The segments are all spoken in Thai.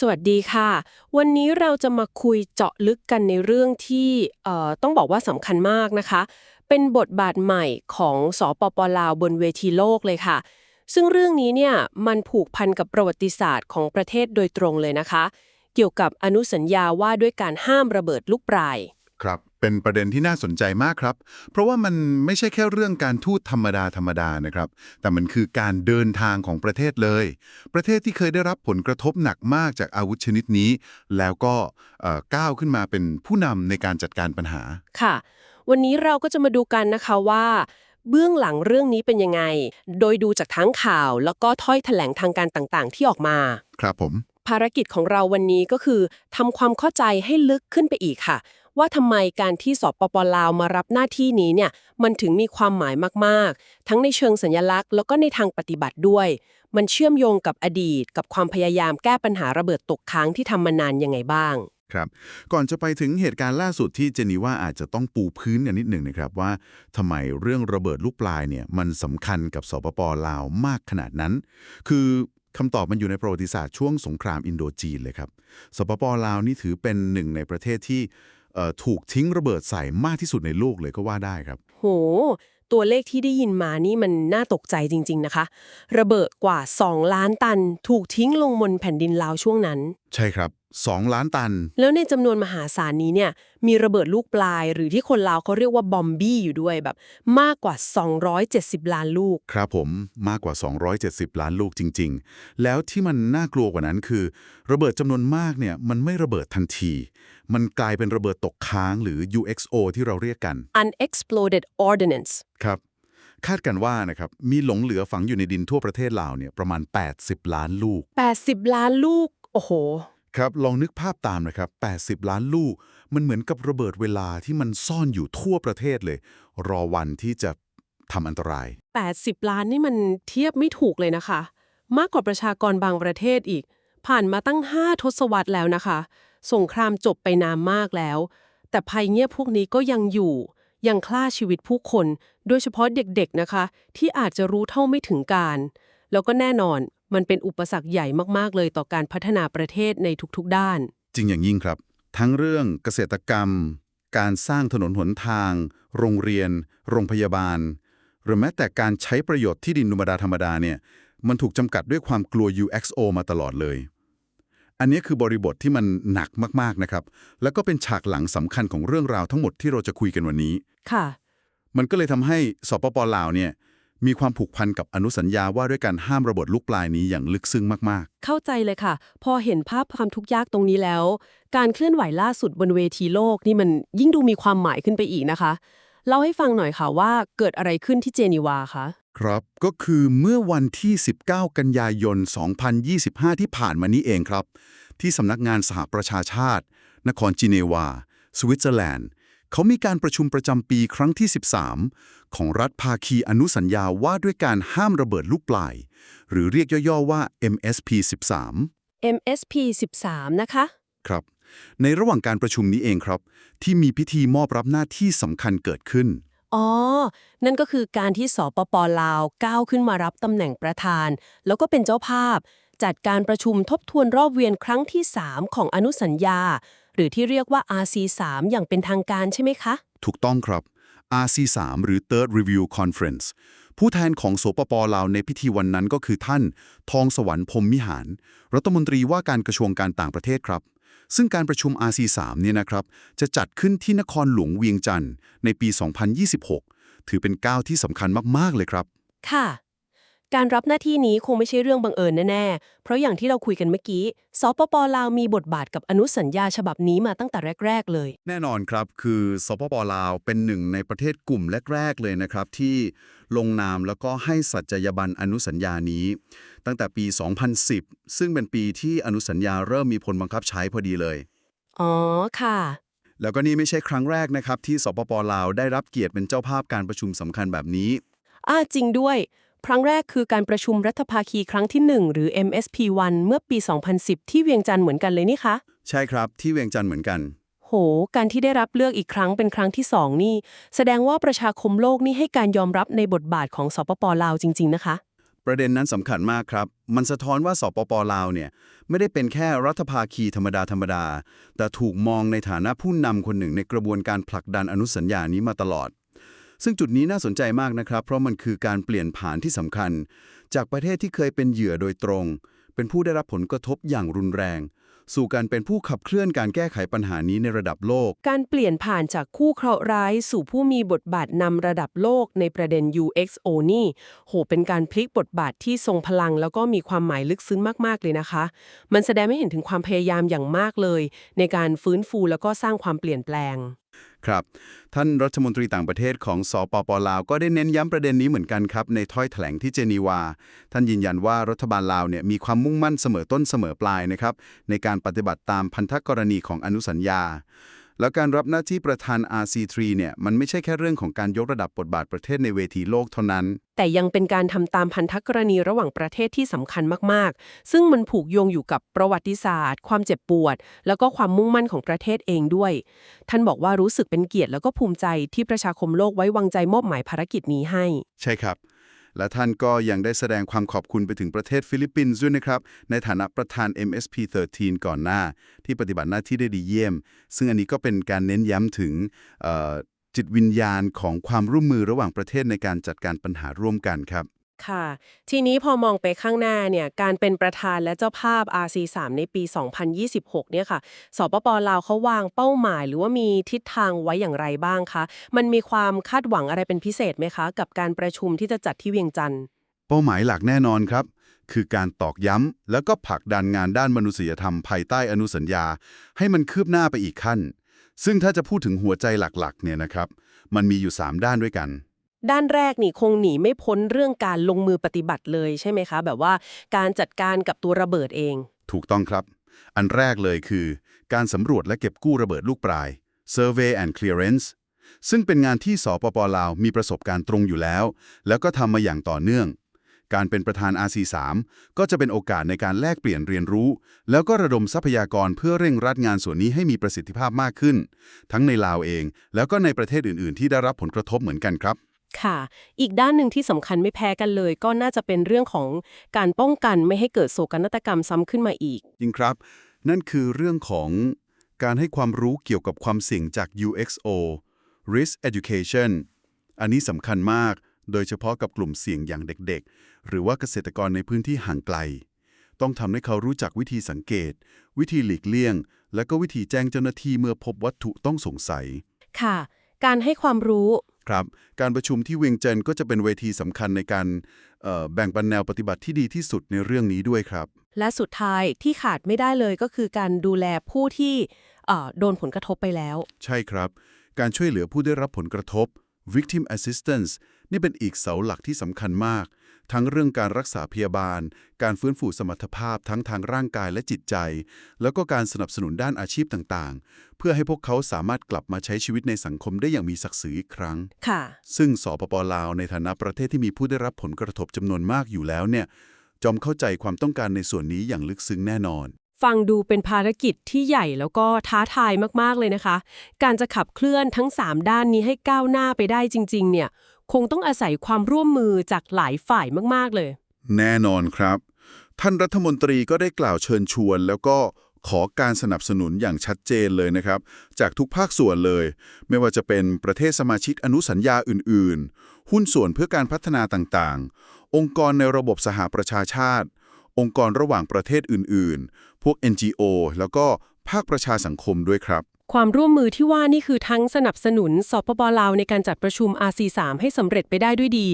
สวัสดีค่ะ วันนี้เราจะมาคุยเจาะลึกกันในเรื่องที่เอ่อต้องบอกว่าสำคัญมากนะคะ เป็นบทบาทใหม่ของสปปลาวบนเวทีโลกเลยค่ะ ซึ่งเรื่องนี้เนี่ยมันผูกพันกับประวัติศาสตร์ของประเทศโดยตรงเลยนะคะ เกี่ยวกับอนุสัญญาว่าด้วยการห้ามระเบิดลูกปลาย ครับ เป็นประเด็นที่น่าสนใจมากครับ เพราะว่ามันไม่ใช่แค่เรื่องการทูตธรรมดาธรรมดานะครับ แต่มันคือการเดินทางของประเทศเลย ประเทศที่เคยได้รับผลกระทบหนักมากจากอาวุธชนิดนี้ แล้วก็เอ่อก้าวขึ้นมาเป็นผู้นำในการจัดการปัญหา ค่ะ วันนี้เราก็จะมาดูกันนะคะว่าเบื้องหลังเรื่องนี้เป็นยังไง โดยดูจากทั้งข่าว แล้วก็ถ้อยแถลงทางการต่างๆ ที่ออกมา ครับผม ภารกิจของเราวันนี้ก็คือทำความเข้าใจให้ลึกขึ้นไปอีกค่ะ ว่าทำไมการที่สปปลาวมารับหน้าที่นี้เนี่ยมันถึงมีความหมายมากๆ ทั้งในเชิงสัญลักษณ์ แล้วก็ในทางปฏิบัติด้วย มันเชื่อมโยงกับอดีต กับความพยายามแก้ปัญหาระเบิดตกค้างที่ทำมานานยังไงบ้างครับก่อนจะไปถึงเหตุการณ์ล่าสุดที่เจนีว่าอาจจะต้องปูพื้นกันนิดหนึ่งนะครับว่าทำไมเรื่องระเบิดลูกปลายเนี่ยมันสำคัญกับสปปลาวมากขนาดนั้น คือคำตอบมันอยู่ในประวัติศาสตร์ช่วงสงครามอินโดจีนเลยครับสปปลาวนี่ถือเป็นหนึ่งในประเทศที่ ถูกทิ้งระเบิดใส่มากที่สุดในโลกเลยก็ว่าได้ครับ โห ตัวเลขที่ได้ยินมานี่มันน่าตกใจจริง ๆ นะคะ ระเบิดกว่า 2 ล้านตัน ถูกทิ้งลงบนแผ่นดินลาวช่วงนั้น ใช่ครับ 2 ล้านตัน แล้วในจำนวนมหาศาลนี้เนี่ย มีระเบิดลูกปลายหรือที่คนลาวเขาเรียกว่าบอมบี้อยู่ด้วยแบบ มากกว่า 270 ล้านลูก ครับผมมากกว่า 270 ล้านลูกจริง ๆ แล้วที่มันน่ากลัวกว่านั้นคือ ระเบิดจำนวนมากเนี่ยมันไม่ระเบิดทันที มันกลายเป็นระเบิดตกค้างหรือ UXO ที่เราเรียกกัน unexploded ordnance ครับคาดกันว่านะครับมีหลงเหลือฝังอยู่ในดินทั่วประเทศลาวเนี่ยประมาณ 80 ล้านลูก 80 ล้านลูก โอ้โห ครับ ลองนึกภาพตามนะครับ 80 ล้านลูก มันเหมือนกับระเบิดเวลาที่มันซ่อนอยู่ทั่วประเทศเลย รอวันที่จะทำอันตราย 80 ล้านนี่มันเทียบไม่ถูกเลยนะคะ มากกว่าประชากรบางประเทศอีก ผ่านมาตั้ง 5 ทศวรรษแล้วนะคะ สงครามจบไปนานมากแล้ว แต่ภัยเงียบพวกนี้ก็ยังอยู่ ยังคล่าชีวิตผู้คน โดยเฉพาะเด็กๆนะคะ ที่อาจจะรู้เท่าไม่ถึงการ แล้วก็แน่นอน มันเป็นอุปสรรคใหญ่มากๆเลยต่อการพัฒนาประเทศในทุกๆด้าน จริงอย่างยิ่งครับ ทั้งเรื่องเกษตรกรรม การสร้างถนนหนทาง โรงเรียน โรงพยาบาล หรือแม้แต่การใช้ประโยชน์ที่ดินธรรมดาธรรมดาเนี่ยมันถูกจำกัดด้วยความกลัว UXO มาตลอดเลย อันนี้คือบริบทที่มันหนักมากๆนะครับ แล้วก็เป็นฉากหลังสำคัญของเรื่องราวทั้งหมดที่เราจะคุยกันวันนี้ ค่ะ มันก็เลยทำให้สปปลาวเนี่ย มีความผูกพันกับอนุสัญญาว่าด้วยการห้ามระเบิดลูกปลายนี้อย่างลึกซึ้งมากเข้าใจเลยค่ะ พอเห็นภาพความทุกข์ยากตรงนี้แล้ว การเคลื่อนไหวล่าสุดบนเวทีโลกนี่มันยิ่งดูมีความหมายขึ้นไปอีกนะคะเล่าให้ฟังหน่อยค่ะว่าเกิดอะไรขึ้นที่เจนีวาคะๆครับก็คือเมื่อวันที่ 19 กันยายน 2025 ที่ผ่านมานี้เองครับ ที่สำนักงานสหประชาชาติ นครจิเนวา สวิตเซอร์แลนด์ เขามีการประชุมประจำปีครั้งที่ 13 ของรัฐภาคีอนุสัญญาว่าด้วยการห้ามระเบิดลูกปลาย หรือเรียกย่อๆว่า MSP 13 MSP 13 นะคะ ครับ ในระหว่างการประชุมนี้เองครับ ที่มีพิธีมอบรับหน้าที่สำคัญเกิดขึ้น อ๋อ นั่นก็คือการที่สปปลาวก้าวขึ้นมารับตำแหน่งประธาน แล้วก็เป็นเจ้าภาพ จัดการประชุมทบทวนรอบเวียนครั้งที่ 3 ของอนุสัญญา หรือที่เรียกว่า RC3 อย่างเป็นทางการใช่ไหมคะ ถูกต้องครับ RC3 หรือ Third Review Conference ผู้แทนของสปปลาวในพิธีวันนั้นก็คือท่าน ทองสวรรค์พรหมมิหาร รัฐมนตรีว่าการกระทรวงการต่างประเทศครับ ซึ่งการประชุม RC3 เนี่ยนะครับ จะจัดขึ้นที่นครหลวงเวียงจันทร์ในปี 2026 ถือเป็นก้าวที่สำคัญมาก ๆ เลยครับ ค่ะ การรับหน้าที่นี้คงไม่ใช่เรื่องบังเอิญแน่ๆ เพราะอย่างที่เราคุยกันเมื่อกี้ สปปลาวมีบทบาทกับอนุสัญญาฉบับนี้มาตั้งแต่แรก ๆ เลย แน่นอนครับ คือสปปลาวเป็นหนึ่งในประเทศกลุ่มแรก ๆ เลยนะครับ ที่ลงนามแล้วก็ให้สัจจยบันอนุสัญญานี้ ตั้งแต่ปี 2010 ซึ่งเป็นปีที่อนุสัญญาเริ่มมีผลบังคับใช้พอดีเลย อ๋อค่ะแล้วก็นี่ไม่ใช่ครั้งแรกนะครับ ที่สปปลาวได้รับเกียรติเป็นเจ้าภาพการประชุมสำคัญแบบนี้ อ่าจริงด้วย ครั้งแรกคือการประชุมรัฐภาคีครั้งที่ 1 หรือ MSP1 เมื่อปี 2010 ที่เวียงจันทร์เหมือนกันเลยนี่คะ ใช่ครับที่เวียงจันทร์เหมือนกัน โห การที่ได้รับเลือกอีกครั้งเป็นครั้งที่ 2 นี่ แสดงว่าประชาคมโลกนี่ให้การยอมรับในบทบาทของสปปลาวจริง ๆ นะคะ ประเด็นนั้นสำคัญมากครับ มันสะท้อนว่าสปปลาวเนี่ยไม่ได้เป็นแค่รัฐภาคีธรรมดาธรรมดาแต่ถูกมองในฐานะผู้นำคนหนึ่งในกระบวนการผลักดันอนุสัญญานี้มาตลอด ซึ่งจุดนี้น่าสนใจมากนะครับ เพราะมันคือการเปลี่ยนผ่านที่สำคัญ จากประเทศที่เคยเป็นเหยื่อโดยตรง เป็นผู้ได้รับผลกระทบอย่างรุนแรง สู่การเป็นผู้ขับเคลื่อนการแก้ไขปัญหานี้ในระดับโลก การเปลี่ยนผ่านจากคู่เคราะห์ร้ายสู่ผู้มีบทบาทนำระดับโลกในประเด็น UXO นี่ โห เป็นการพลิกบทบาทที่ทรงพลัง แล้วก็มีความหมายลึกซึ้งมากๆเลยนะคะ มันแสดงให้เห็นถึงความพยายามอย่างมากเลย ในการฟื้นฟูแล้วก็สร้างความเปลี่ยนแปลง ครับ ท่านรัฐมนตรีต่างประเทศของสปปลาวก็ได้เน้นย้ำประเด็นนี้เหมือนกันครับ ในถ้อยแถลงที่เจนีวา ท่านยืนยันว่ารัฐบาลลาวเนี่ยมีความมุ่งมั่นเสมอต้นเสมอปลายนะครับในการปฏิบัติตามพันธกรณีของอนุสัญญา แล้วการรับหน้าที่ประธาน RC3 เนี่ยมันไม่ใช่แค่เรื่องของการยกระดับบทบาทประเทศในเวทีโลกเท่านั้น แต่ยังเป็นการทำตามพันธกรณีระหว่างประเทศที่สำคัญมากๆ ซึ่งมันผูกโยงอยู่กับประวัติศาสตร์ ความเจ็บปวด แล้วก็ความมุ่งมั่นของประเทศเองด้วย ท่านบอกว่ารู้สึกเป็นเกียรติแล้วก็ภูมิใจที่ประชาคมโลกไว้วางใจมอบหมายภารกิจนี้ให้ ใช่ครับ และท่านก็ยังได้แสดงความขอบคุณไปถึงประเทศฟิลิปปินส์ด้วยนะครับ ในฐานะประธาน MSP 13 ก่อนหน้า ที่ปฏิบัติหน้าที่ได้ดีเยี่ยม ซึ่งอันนี้ก็เป็นการเน้นย้ำถึงจิตวิญญาณของความร่วมมือระหว่างประเทศในการจัดการปัญหาร่วมกันครับ ค่ะ ทีนี้พอมองไปข้างหน้าเนี่ยการเป็นประธานและเจ้าภาพ RC3 ในปี 2026 เนี่ยค่ะสปปลาวเขาวางเป้าหมาย หรือว่ามีทิศทางไว้อย่างไรบ้างคะมันมีความคาดหวังอะไรเป็นพิเศษไหมคะ กับการประชุมที่จะจัดที่เวียงจันทร์เป้าหมายหลักแน่นอนครับ คือการตอกย้ำแล้วก็ผลักดันงานด้านมนุษยธรรมภายใต้อนุสัญญา ให้มันคืบหน้าไปอีกขั้น ซึ่งถ้าจะพูดถึงหัวใจหลักๆ เนี่ยนะครับ มันมีอยู่ 3 ด้านด้วยกัน ด้านแรกนี่คงหนีไม่พ้นเรื่องการลงมือปฏิบัติเลยใช่ไหมคะ แบบว่าการจัดการกับตัวระเบิดเอง ถูกต้องครับ อันแรกเลยคือ การสำรวจและเก็บกู้ระเบิดลูกปลาย Survey and Clearance ซึ่งเป็นงานที่สปปลาวมีประสบการณ์ตรงอยู่แล้ว แล้วก็ทำมาอย่างต่อเนื่อง การเป็นประธาน RC3 ก็จะเป็นโอกาสในการแลกเปลี่ยนเรียนรู้ แล้วก็ระดมทรัพยากรเพื่อเร่งรัดงานส่วนนี้ให้มีประสิทธิภาพมากขึ้น ทั้งในลาวเอง แล้วก็ในประเทศอื่น ๆ ที่ได้รับผลกระทบเหมือนกันครับ ค่ะ อีกด้านหนึ่งที่สำคัญไม่แพ้กันเลย ก็น่าจะเป็นเรื่องของการป้องกันไม่ให้เกิดโศกนาฏกรรมซ้ำขึ้นมาอีก จริงครับ นั่นคือเรื่องของการให้ความรู้เกี่ยวกับความเสี่ยงจาก UXO Risk Education อันนี้สำคัญมาก โดยเฉพาะกับกลุ่มเสี่ยงอย่างเด็กๆ หรือว่าเกษตรกรในพื้นที่ห่างไกล ต้องทำให้เขารู้จักวิธีสังเกต วิธีหลีกเลี่ยง และก็วิธีแจ้งเจ้าหน้าที่เมื่อพบวัตถุต้องสงสัย ค่ะ การให้ความรู้ ครับการประชุมที่เวียงจันทร์ก็จะเป็นเวทีสำคัญในการเอ่อแบ่งปันแนวปฏิบัติที่ดีที่สุดในเรื่องนี้ด้วยครับ และสุดท้ายที่ขาดไม่ได้เลยก็คือการดูแลผู้ที่เอ่อโดนผลกระทบไปแล้ว ใช่ครับ การช่วยเหลือผู้ได้รับผลกระทบ victim assistance นี่เป็นอีกเสาหลักที่สำคัญมาก ทั้งเรื่องการรักษาพยาบาล การฟื้นฟูสมรรถภาพทั้งทางร่างกายและจิตใจ แล้วก็การสนับสนุนด้านอาชีพต่างๆ เพื่อให้พวกเขาสามารถกลับมาใช้ชีวิตในสังคมได้อย่างมีศักดิ์ศรีอีกครั้ง ค่ะ ซึ่งสปปลาวในฐานะประเทศที่มีผู้ได้รับผลกระทบจำนวนมากอยู่แล้วเนี่ย จอมเข้าใจความต้องการในส่วนนี้อย่างลึกซึ้งแน่นอน ฟังดูเป็นภารกิจที่ใหญ่แล้วก็ท้าทายมากๆเลยนะคะ การจะขับเคลื่อนทั้ง 3 ด้านนี้ให้ก้าวหน้าไปได้จริง ๆ เนี่ย คงต้องอาศัยความร่วมมือจากหลายฝ่ายมาก ๆ เลย แน่นอนครับ ท่านรัฐมนตรีก็ได้กล่าวเชิญชวน แล้วก็ขอการสนับสนุนอย่างชัดเจนเลยนะครับ จากทุกภาคส่วนเลย ไม่ว่าจะเป็นประเทศสมาชิกอนุสัญญาอื่น ๆ หุ้นส่วนเพื่อการพัฒนาต่างๆ องค์กรในระบบสหประชาชาติ องค์กรระหว่างประเทศอื่น ๆ พวก NGO แล้วก็ภาคประชาสังคมด้วยครับ ความร่วมมือที่ว่านี่คือทั้งสนับสนุนสปปลาวในการจัดประชุม RC3 ให้สำเร็จไปได้ด้วยดี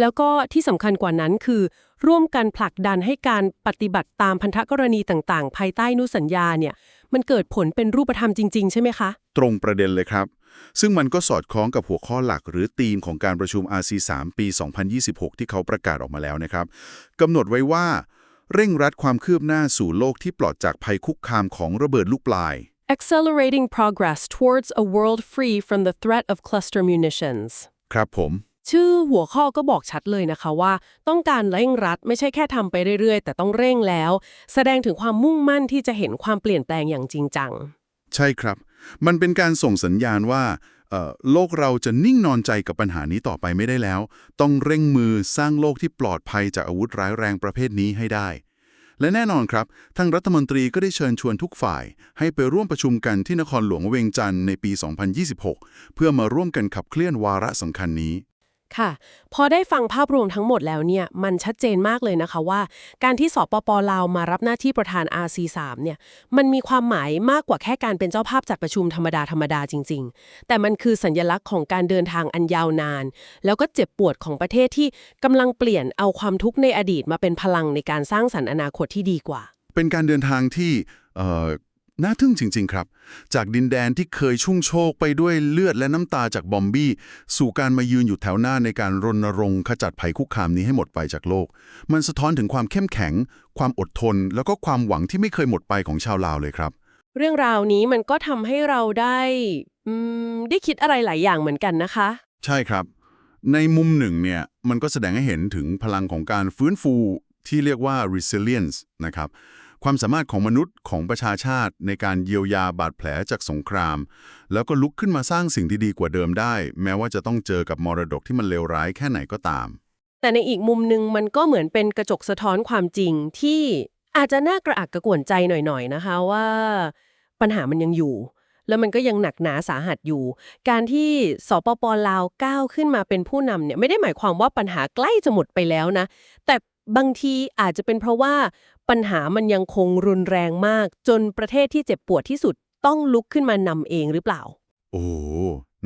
แล้วก็ที่สำคัญกว่านั้นคือ ร่วมกันผลักดันให้การปฏิบัติตามพันธกรณีต่างๆ ภายใต้นุสัญญาเนี่ย มันเกิดผลเป็นรูปธรรมจริง ๆ ใช่ไหมคะ ตรงประเด็นเลยครับ ซึ่งมันก็สอดคล้องกับหัวข้อหลักหรือธีมของการประชุม RC3 ปี 2026 ที่เขาประกาศออกมาแล้วนะครับกำหนดไว้ว่า เร่งรัดความคืบหน้าสู่โลกที่ปลอดจากภัยคุกคามของระเบิดลูกปลาย Accelerating progress towards a world free from the threat of cluster munitions ครับผม ชื่อหัวข้อก็บอกชัดเลยนะคะว่า ต้องการเร่งรัดไม่ใช่แค่ทำไปเรื่อยๆ แต่ต้องเร่งแล้ว แสดงถึงความมุ่งมั่นที่จะเห็นความเปลี่ยนแปลงอย่างจริงจัง ใช่ครับ มันเป็นการส่งสัญญาณว่าเอ่อโลกเราจะนิ่งนอนใจกับปัญหานี้ต่อไปไม่ได้แล้ว ต้องเร่งมือสร้างโลกที่ปลอดภัยจากอาวุธร้ายแรงประเภทนี้ให้ได้ และแน่นอนครับทางรัฐมนตรีก็ได้เชิญชวนทุกฝ่าย ให้ไปร่วมประชุมกันที่นครหลวงเวียงจันทร์ในปี 2026 เพื่อมาร่วมกันขับเคลื่อนวาระสำคัญนี้ ค่ะ พอได้ฟังภาพรวมทั้งหมดแล้วเนี่ยมันชัดเจนมากเลยนะคะว่า การที่สปปลาวมารับหน้าที่ประธาน RC3 เนี่ยมันมีความหมายมากกว่าแค่การเป็นเจ้าภาพจัดประชุมธรรมดาธรรมดาจริง ๆ แต่มันคือสัญลักษณ์ของการเดินทางอันยาวนาน แล้วก็เจ็บปวดของประเทศที่กำลังเปลี่ยนเอาความทุกข์ในอดีตมาเป็นพลังในการสร้างสรรค์อนาคตที่ดีกว่า เป็นการเดินทางที่ น่าทึ่งจริง ๆ ครับ จากดินแดนที่เคยชุ่งโชกไปด้วยเลือดและน้ำตาจากบอมบี้ สู่การมายืนอยู่แถวหน้าในการรณรงค์ขจัดภัยคุกคามนี้ให้หมดไปจากโลก มันสะท้อนถึงความเข้มแข็ง ความอดทน แล้วก็ความหวังที่ไม่เคยหมดไปของชาวลาวเลยครับ เรื่องราวนี้มันก็ทำให้เราได้อืมได้คิดอะไรหลายอย่างเหมือนกันนะคะ ใช่ครับ ในมุมหนึ่งเนี่ยมันก็แสดงให้เห็นถึงพลังของการฟื้นฟูที่เรียกว่า resilience นะครับ ความสามารถของมนุษย์ของประชาชาติในการเยียวยาบาดแผลจากสงคราม แล้วก็ลุกขึ้นมาสร้างสิ่งที่ดีกว่าเดิมได้ แม้ว่าจะต้องเจอกับมรดกที่มันเลวร้ายแค่ไหนก็ตาม แต่ในอีกมุมหนึ่งมันก็เหมือนเป็นกระจกสะท้อนความจริงที่อาจจะน่ากระอักกระอ่วนใจหน่อยๆนะคะว่า ปัญหามันยังอยู่ แล้วมันก็ยังหนักหนาสาหัสอยู่ การที่สปปลาวก้าวขึ้นมาเป็นผู้นำเนี่ยไม่ได้หมายความว่าปัญหาใกล้จะหมดไปแล้วนะ แต่บางทีอาจจะเป็นเพราะว่า ปัญหามันยังคงรุนแรงมาก จนประเทศที่เจ็บปวดที่สุดต้องลุกขึ้นมานำเองหรือเปล่า โอ้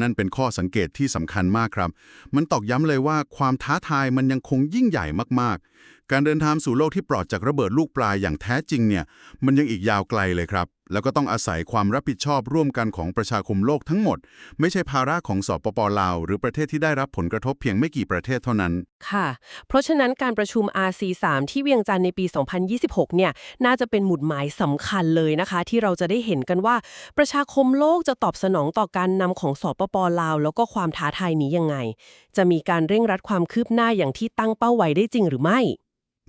นั่นเป็นข้อสังเกตที่สำคัญมากครับ มันตอกย้ำเลยว่าความท้าทายมันยังคงยิ่งใหญ่มากๆ การเดินทางสู่โลกที่ปลอดจากระเบิดลูกปลายอย่างแท้จริงเนี่ย มันยังอีกยาวไกลเลยครับ แล้วก็ต้องอาศัยความรับผิดชอบร่วมกันของประชาคมโลกทั้งหมด ไม่ใช่ภาระของสปปลาว หรือประเทศที่ได้รับผลกระทบเพียงไม่กี่ประเทศเท่านั้น ค่ะ เพราะฉะนั้นการประชุม RC3 ที่เวียงจันทร์ในปี 2026 เนี่ย น่าจะเป็นหมุดหมายสำคัญเลยนะคะ ที่เราจะได้เห็นกันว่า ประชาคมโลกจะตอบสนองต่อการนำของสปปลาว แล้วก็ความท้าทายนี้ยังไง จะมีการเร่งรัดความคืบหน้าอย่างที่ตั้งเป้าไว้ได้จริงหรือไม่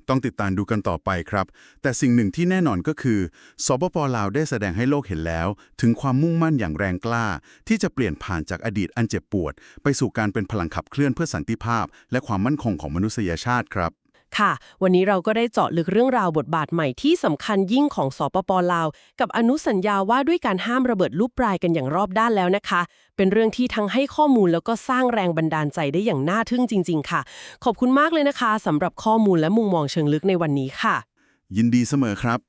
ต้องติดตามดูกันต่อไปครับ แต่สิ่งหนึ่งที่แน่นอนก็คือสปปลาวได้แสดงให้โลกเห็นแล้ว ถึงความมุ่งมั่นอย่างแรงกล้า ที่จะเปลี่ยนผ่านจากอดีตอันเจ็บปวด ไปสู่การเป็นพลังขับเคลื่อนเพื่อสันติภาพ และความมั่นคงของมนุษยชาติครับ ค่ะ วันนี้เราก็ได้เจาะลึกเรื่องราวบทบาทใหม่ที่สำคัญยิ่งของสปปลาว กับอนุสัญญาว่าด้วยการห้ามระเบิดลูกปลายกันอย่างรอบด้านแล้วนะคะ เป็นเรื่องที่ทั้งให้ข้อมูลแล้วก็สร้างแรงบันดาลใจได้อย่างน่าทึ่งจริง ๆ ค่ะ ขอบคุณมากเลยนะคะสำหรับข้อมูลและมุมมองเชิงลึกในวันนี้ค่ะ ยินดีเสมอครับ